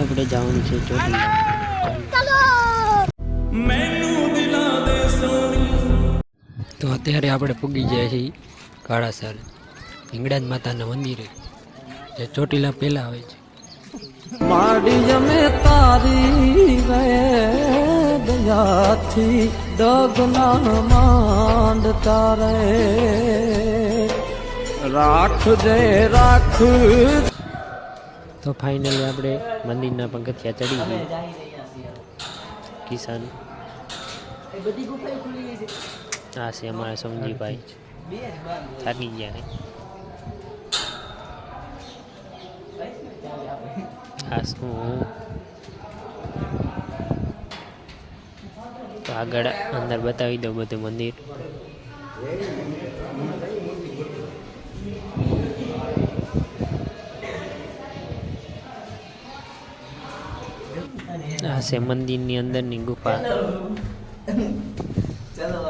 આપણે જવાનું છે તો અત્યારે આપણે પૂગી ગયા છીએ કાળાસર. હિંગળાજ માતાના મંદિરે, જે ચોટીલા પહેલા આવે છે. માડી જમે તારી દયાથી દગના તારે રાખજે રાખ તો ફાઇનલી આપણે મંદિરના પગથિયા ચડી ગયા. કિસાન. આ છે અમારા સમજીભાઈ. થાકી ગયા છે આ શું? હું તો આગળ અંદર બતાવી દઉં બધું મંદિર. આ છે મંદિરની અંદરની ગુફા ચાલો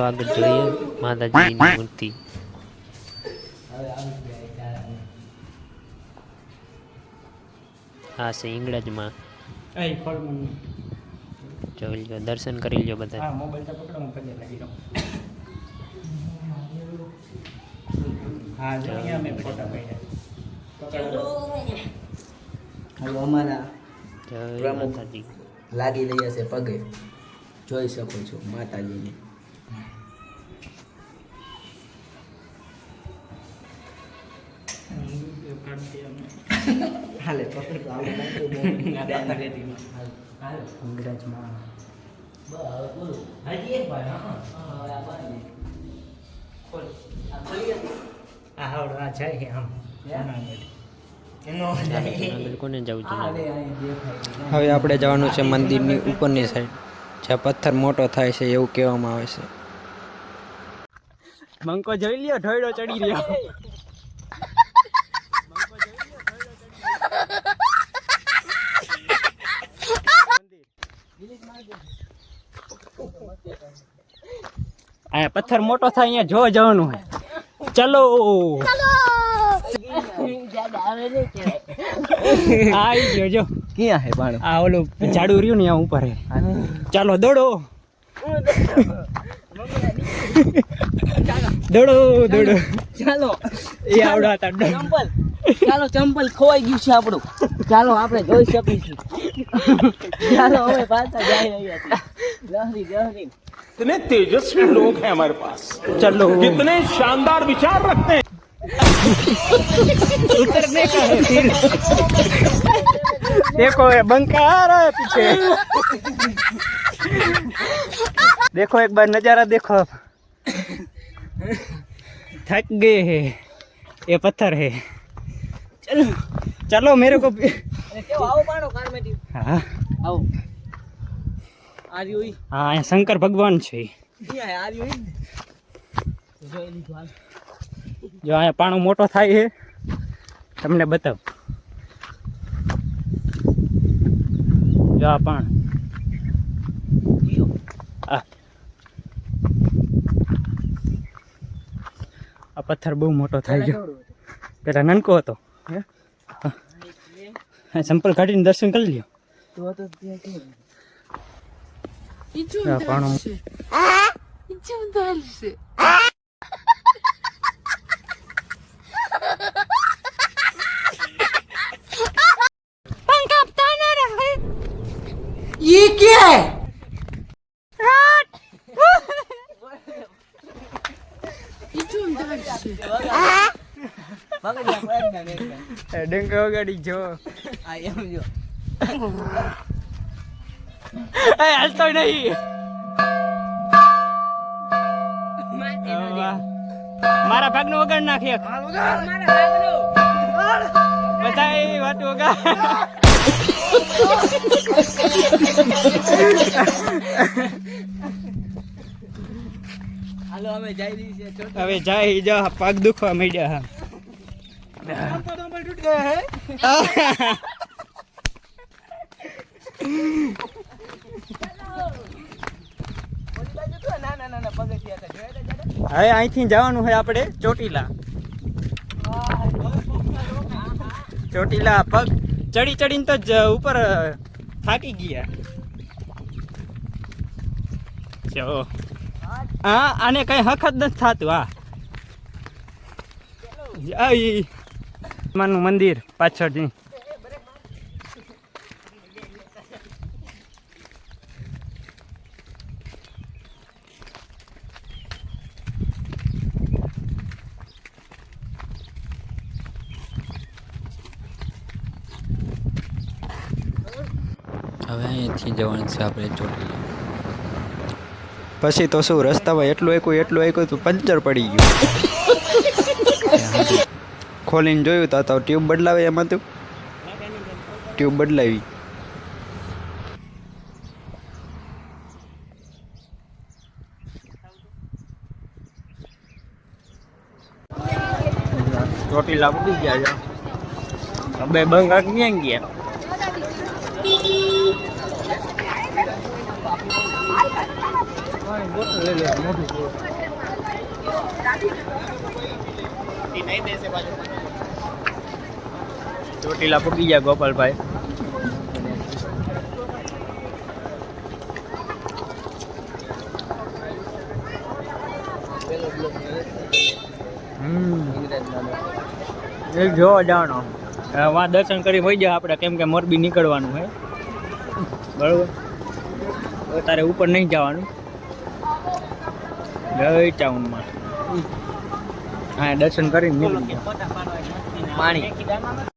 આગળ જોઈએ માતાજીની મૂર્તિ આ છે ઇંગળજમાં જોઈ લો દર્શન કરી લો બધા મોબાઈલ તો પકડો હું પગે લાગી દઉં હા જો અહીંયા મેં ફોટા પાડ્યા હવે અમારા લાગી રહ્યા છે પગે જોઈ શકો છો માતાજીને હાલે પકડ તો આવું લાગતું બહુ. અંગ્રેજમાં આ હાવડો આ જાય આમ હવે આપણે જવાનું છે મંદિરની ઉપરની સાઈડ જ્યાં પથ્થર મોટો થાય છે એવું કહેવામાં આવે છે. મંકો જોઈ લ્યો ઢોયડો ચડી રહ્યો. અહીંયા પથ્થર મોટો થાય અહીંયા જોવા જવાનું હોય. ચલો! આવી ગયો જો ક્યાં હે બાણ આ ઓલું ઝાડુ રહ્યું ને ત્યાં ઉપર હે ચાલો દોડો દોડો દોડો ચાલો એ આવડા હતા દોડો. ચંપલ ચાલો ચંપલ ખોવાઈ ગયું છે આપણું ચાલો આપણે જોઈ શકીશું ચાલો હવે પાછા જઈ રહ્યા છીએ જહરી જહરી कितने तेजस्वी लोग हैं हमारे पास चलो कितने शानदार विचार रखते हैं उतरने का है फिर। देखो बंका आ रहा है पीछे। देखो एक बार नज़ारा देखो आप। थक गए हैं। ये पत्थर है। चलो चलो मेरे को हाँ। हाँ शंकर भगवान છે જો અહીંયા પાણો મોટો થાય છે તમને બતાવ. જો આ પાણ. આ. આ પથ્થર બહુ મોટો થાય છે. પેલા નાનકો હતો. હે? હા. હા, સંપલ કાઢીને દર્શન કરી લ્યો. તો તો ત્યાં કેવું? આ પાણો ડંકો વગાડી જો. આ એમ જો. એ હાલતો નહીં. મારા ભાગનું વગાડ નાખીએ બધા વાત વગાડ. હાલો અમે જઈ રહી છે ચોટ હવે જાય જા પગ દુખવા માંડ્યા ના હવે અહીંથી જવાનું હોય આપણે ચોટીલા. ચોટીલા પગ ચડી ચડીને તો જ ઉપર થાકી ગયા. જો. હા, આને કઈ હખત નથી થતું, હા. માનું મંદિર પાછળથી. હવે અહીંયાથી જવાનું છે આપણે ચોટીલા. પછી તો શું રસ્તામાં એટલું એકું એટલું એકું તો પંચર પડી ગયું. ખોલીને જોયું તો તો ટ્યુબ બદલાવે એમાં તું ટ્યુબ બદલાવી. ચોટીલા ઉડી ગયા છે. બે બંગા ક્યાં ગયા? ચોટીલા પૂકી ગયા ગોપાલભાઈ. એ જો જાણો વા દર્શન કરી હોઈ જાય આપણે કેમ કે મોરબી નીકળવાનું હે. બરોબર? હવે તારે ઉપર નહીં જવાનું. જય ચાઉનમાં હા દર્શન કરીને નીકળી ગયા. પાણી.